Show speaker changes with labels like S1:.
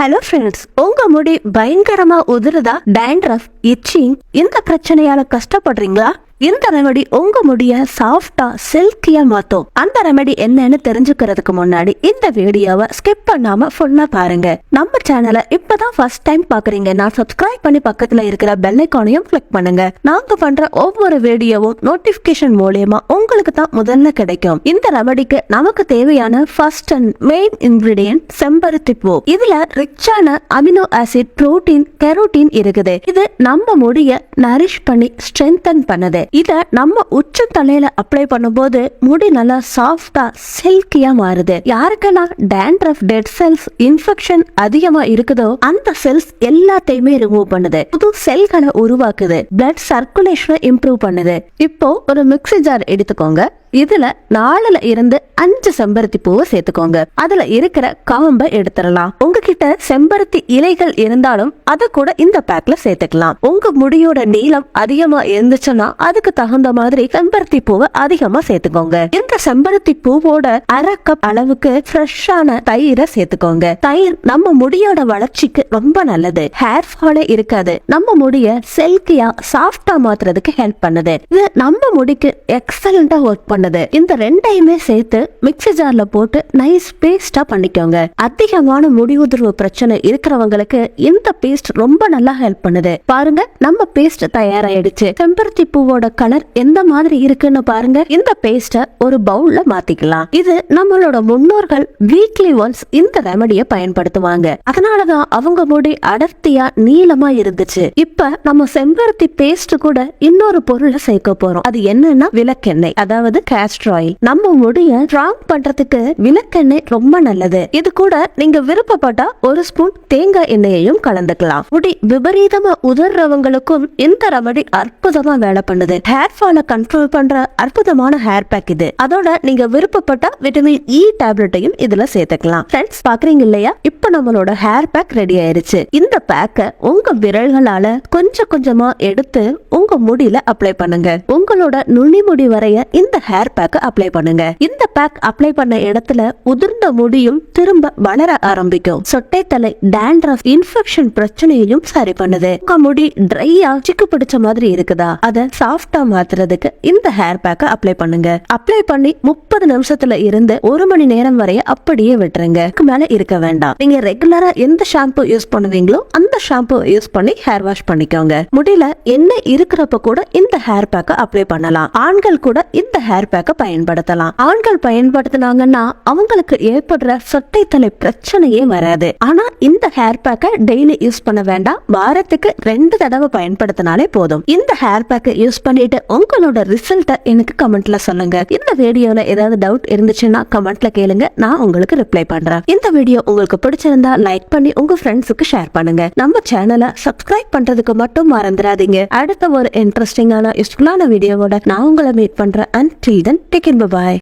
S1: Hello friends உங்க முடி பயங்கரமா உதிருதா டேண்ட்ரஃப் இச்சிங் இந்த பிரச்சனையால கஷ்டப்படுறீங்களா? இந்த ரெமெடி உங்க முடிய சாஃப்டா சில்கியா மாத்தும். அந்த ரெமெடி என்னன்னு தெரிஞ்சுக்கிறதுக்கு முன்னாடி இந்த வீடியோவை ஸ்கிப் பண்ணாம ஃபுல்லா பாருங்க. நம்ம சேனலை இப்பதான் ஃபர்ஸ்ட் டைம் பாக்குறீங்கன்னா சப்ஸ்கிரைப் பண்ணி பக்கத்துல இருக்கிற பெல் ஐக்கானையும் கிளிக் பண்ணுங்க. நாங்க பண்ற ஒவ்வொரு வீடியோவும் நோட்டிபிகேஷன் மூலியமா உங்களுக்கு தான் முதல்ல கிடைக்கும். இந்த ரெமடிக்கு நமக்கு தேவையான ஃபர்ஸ்ட் அண்ட் மெயின் இன்கிரீடியன்ட் செம்பருத்தி பூ. இதுல ரிச்சான அமினோ ஆசிட் புரோட்டீன் கெரோட்டின் இருக்குது. இது நம்ம முடிய நரிஷ் பண்ணி ஸ்ட்ரென்தன் பண்ணுது. இதை நம்ம உச்ச தலையில அப்ளை பண்ணும்போது முடி நல்லா சாஃப்டா சில்கியா மாறுது. யாருக்கெல்லாம் டேண்ட்ரஃப் டெட் செல்ஸ் இன்ஃபெக்ஷன் அதிகமா இருக்குதோ அந்த செல்ஸ் எல்லாத்தையுமே ரிமூவ் பண்ணுது. புது செல்களை உருவாக்குது. பிளட் சர்க்குலேஷனை இம்ப்ரூவ் பண்ணுது. இப்போ ஒரு மிக்ஸி ஜார் எடுத்துக்கோங்க. இதுல நாலுல இருந்து அஞ்சு செம்பருத்தி பூவை சேர்த்துக்கோங்க. அதுல இருக்கிற காம்ப எடுத்துடலாம். உங்ககிட்ட செம்பருத்தி இலைகள் இருந்தாலும் அத கூட இந்த பேக்ல சேர்த்துக்கலாம். உங்க முடியோட நீளம் அதிகமா இருந்துச்சுன்னா அதுக்கு தகுந்த மாதிரி செம்பருத்தி பூவை அதிகமா சேர்த்துக்கோங்க. இந்த செம்பருத்தி பூவோட அரை கப் அளவுக்கு ஃப்ரெஷ்ஷான தயிரை சேர்த்துக்கோங்க. தயிர் நம்ம முடியோட வளர்ச்சிக்கு ரொம்ப நல்லது. ஹேர் ஃபாலே இருக்காது. நம்ம முடிய செல்கியா சாஃப்டா மாத்துறதுக்கு ஹெல்ப் பண்ணுது. இது நம்ம முடிக்கு எக்ஸலண்டா ஒர்க் பண்ணது. இந்த ரெண்டையுமே சேர்த்து மிக்சி ஜார்ல போட்டு நைஸ் பேஸ்டா பண்ணிக்கோங்க. அதிகமான முடி உதிர்வு பிரச்சனை இருக்கிறவங்களுக்கு இந்த பேஸ்ட் ரொம்ப நல்லா ஹெல்ப் பண்ணுது. பாருங்க நம்ம பேஸ்ட் தயாராயிடுச்சு. செம்பருத்தி பூவோட கலர் எந்த மாதிரி இருக்குன்னு பாருங்க. இந்த பேஸ்ட ஒரு பவுல்ல மாத்திக்கலாம். இது நம்மளோட முன்னோர்கள் வீக்லி ஒன்ஸ் இந்த ரெமடியை பயன்படுத்துவாங்க. அதனாலதான் அவங்க முடி அடர்த்தியா நீளமா இருந்துச்சு. இப்ப நம்ம செம்பருத்தி பேஸ்ட் கூட இன்னொரு பொருளை சேர்க்க போறோம். அது என்னன்னா விளக்கெண்ணெய். அதாவது கேஸ்டர் ஆயில் நம்ம முடிய ஸ்ட்ராங் பண்றதுக்கு விளக்கெண்ணெய் ரொம்ப நல்லது. இது கூட நீங்க விருப்பப்பட்டா ஒரு ஸ்பூன் தேங்காய் எண்ணெயையும் கலந்துக்கலாம். முடி விபரீதமா உதர்றவங்களுக்கும் இந்த ரெமடி அற்புதமா வேலை பண்ணுது. ஹேர் ஃபால கண்ட்ரோல் பண்ற அற்புதமான ஹேர் பேக் இது. அதோட நீங்க விருப்பப்பட்டா விட்டமின் இ டேப்லெட்டையும் இதுல சேர்த்துக்கலாம். ஃப்ரெண்ட்ஸ் பாக்குறீங்க இல்லையா? இப்ப நம்மளோட ஹேர் பேக் ரெடி ஆயிருச்சு. இந்த பேக்க உங்க விரல்களால கொஞ்சம் கொஞ்சமா எடுத்து உங்க முடியில அப்ளை பண்ணுங்க. உங்களோட நுனி முடி வரைய இந்த ஹேர் ஹேர் பேக் அப்ளை பண்ணுங்க. இந்த பேக் அப்ளை பண்ண இடத்துல உதிர்ந்த முடியும் திரும்ப வளர ஆரம்பிக்கும். சொட்டை தலை டேண்ட்ரஃப் இன்ஃபெக்ஷன் பிரச்சனையையும் சரி பண்ணுது. உங்க முடி ட்ரையா சிக்கு பிடிச்ச மாதிரி இருக்குதா? அத சாஃப்டா மாத்துறதுக்கு இந்த ஹேர் பேக்க அப்ளை பண்ணுங்க. அப்ளை பண்ணி முப்பது நிமிஷத்துல இருந்து ஒரு மணி நேரம் வரைய அப்படியே விட்டுருங்க. மேல இருக்க வேண்டாம். நீங்க ரெகுலரா எந்த ஷாம்பு யூஸ் பண்ணுவீங்களோ அந்த ஷாம்பு யூஸ் பண்ணி ஹேர் வாஷ் பண்ணிக்கோங்க. முடியல என்ன இருக்கிறப்ப கூட இந்த ஹேர் பேக்க அப்ளை பண்ணலாம். ஆண்கள் கூட இந்த ஹேர் பேக்க பயன்படுத்தலாம். ஆண்கள் பயன்படுத்தினாங்கன்னா அவங்களுக்கு ஏற்படுற சொட்டை தலை பிரச்சனையே வராது. ஆனா இந்த ஹேர் பேக்கை டெய்லி யூஸ் பண்ண வேண்டாம். வாரத்துக்கு ரெண்டு தடவை பயன்படுத்தினாலே போதும். இந்த ஹேர் பேக்கை யூஸ் பண்ணிட்டு உங்களோட ரிசல்ட்டை எனக்கு கமெண்ட்ல சொல்லுங்க. இந்த வீடியோல ஏதாவது டவுட் இருந்துச்சுன்னா கமெண்ட்ல கேளுங்க. நான் உங்களுக்கு ரிப்ளை பண்றேன். இந்த வீடியோ உங்களுக்கு பிடிச்சிருந்தா லைக் பண்ணி உங்க ஃப்ரெண்ட்ஸுக்கு ஷேர் பண்ணுங்க. நம்ம சேனலை சப்ஸ்கிரைப் பண்றதுக்கு மட்டும் மறந்துடாதீங்க. அடுத்த ஒரு இன்ட்ரெஸ்டிங்கான யூஸ்ஃபுல்லான வீடியோவோட நான் உங்களை மீட் பண்றேன். And then take care bye